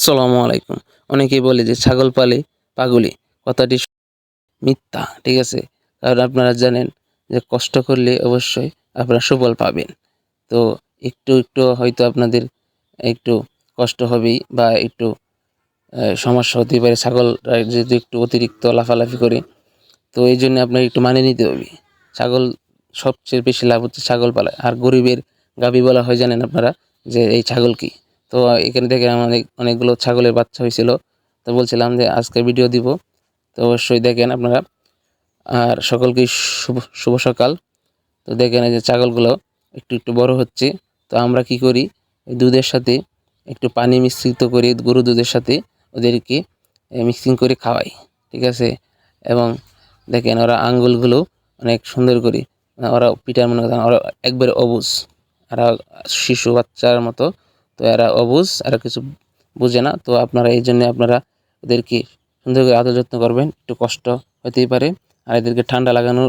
সালামু আলাইকুম। অনেকেই বলে যে ছাগল পালে পাগলি, কথাটি মিথ্যা, ঠিক আছে? কারণ আপনারা জানেন যে কষ্ট করলে অবশ্যই আপনারা সুফল পাবেন। তো একটু একটু হয়তো আপনাদের একটু কষ্ট হবেই বা একটু সমস্যা হতেই পারে ছাগল যদি একটু অতিরিক্ত লাফালাফি করে। তো এই জন্য আপনাকে একটু মানে নিতে হবে। ছাগল সবচেয়ে বেশি লাভ হচ্ছে ছাগল পালায় আর গরিবের গাভী বলা হয় জানেন আপনারা যে এই ছাগল কি? তো এখানে থেকে আমাদের অনেকগুলো ছাগলের বাচ্চা হয়েছিল। তো বলছিলাম যে আজকে ভিডিও দিব। তো অবশ্যই দেখেন আপনারা। আর সকলকে শুভ শুভ সকাল। তো দেখেন এই যে ছাগলগুলো একটু একটু বড় হচ্ছে। তো আমরা কি করি? দুধের সাথে একটু পানি মিশ্রিত করে গরু দুধের সাথে ওদেরকে মিক্সিং করে খাওয়াই। ঠিক আছে? এবং দেখেন ওরা আঙ্গুলগুলো অনেক সুন্দর করে ওরা পিটার মনে ওরা একবারে অবুজ। আর শিশু বাচ্চার মতো তো এরা অবুজ, এরা কিছু বুঝে না। তো আপনারা এই জন্য আপনারা ওদেরকে সুন্দর করে আদর যত্ন করবেন। একটু কষ্ট হতেই পারে। আর এদেরকে ঠান্ডা লাগানো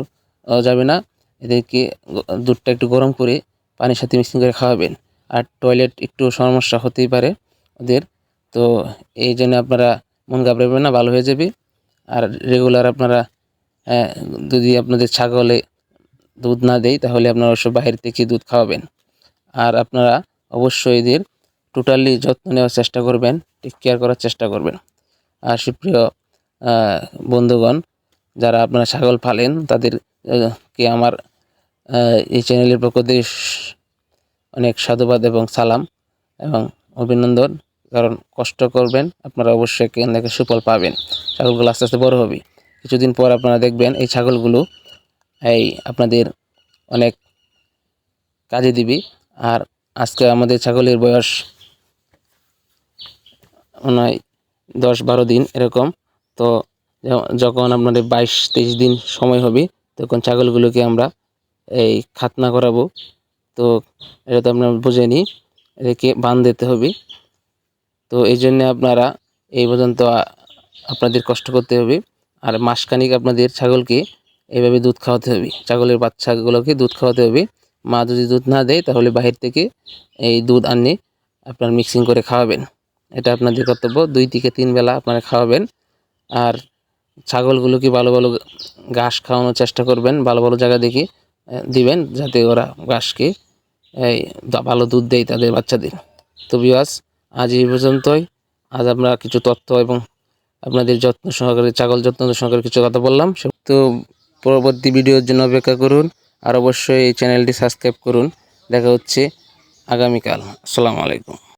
যাবে না। এদেরকে দুধটা একটু গরম করে পানির সাথে মিক্সিং করে খাওয়াবেন। আর টয়লেট একটু সমস্যা হতেই পারে ওদের। তো এই জন্য আপনারা মন ঘাবড়াবেন না, ভালো হয়ে যাবে। আর রেগুলার আপনারা যদি আপনাদের ছাগলে দুধ না দেয়, তাহলে আপনারা অবশ্য বাইরে থেকে দুধ খাওয়াবেন। আর আপনারা অবশ্যই এদের টোটালি যত্ন নেওয়ার চেষ্টা করবেন টেক কেয়ার করার চেষ্টা করবেন। আর সুপ্রিয় বন্ধুগণ, যারা আপনারা ছাগল পালেন, তাদেরকে আমার এই চ্যানেলের পক্ষ থেকে অনেক সাধুবাদ এবং সালাম এবং অভিনন্দন। কারণ কষ্ট করবেন, আপনারা অবশ্যই এখান থেকে সুফল পাবেন। ছাগলগুলো আস্তে আস্তে বড় হবে। কিছুদিন পর আপনারা দেখবেন এই ছাগলগুলো এই আপনাদের অনেক কাজে দিবি। আর আজকে আমাদের ছাগলের বয়স হয় দশ বারো দিন এরকম। তো যখন আপনাদের বাইশ তেইশ দিন সময় হবে, তখন ছাগলগুলোকে আমরা এই খাতনা করাবো। তো এটা তো আপনারা বুঝে নিই এদেরকে বান দিতে হবে। তো এই জন্যে আপনারা এই পর্যন্ত আপনাদের কষ্ট করতে হবে। আর মাসখানিক আপনাদের ছাগলকে এইভাবে দুধ খাওয়াতে হবে। ছাগলের বাচ্চাগুলোকে দুধ খাওয়াতে হবে। মা যদি দুধ না দেয়, তাহলে বাহির থেকে এই দুধ আনিয়ে আপনার মিক্সিং করে খাওয়াবেন। এটা আপনাদের কর্তব্য। দুই থেকে তিন বেলা আপনারা খাওয়াবেন। আর ছাগলগুলোকে ভালো ভালো ঘাস খাওয়ানোর চেষ্টা করবেন, ভালো ভালো জায়গা দেখে দিবেন যাতে ওরা ঘাসকে, এই ভালো দুধ দেয় তাদের বাচ্চাদের। তো বিয়াস আজ এই পর্যন্তই। আজ আমরা কিছু তথ্য এবং আপনাদের যত্ন সহকারে, ছাগল যত্ন সহকারে কিছু কথা বললাম। তো পরবর্তী ভিডিওর জন্য অপেক্ষা করুন। আর অবশ্যই এই চ্যানেলটি সাবস্ক্রাইব করুন। দেখা হচ্ছে আগামীকাল। আসসালামু আলাইকুম।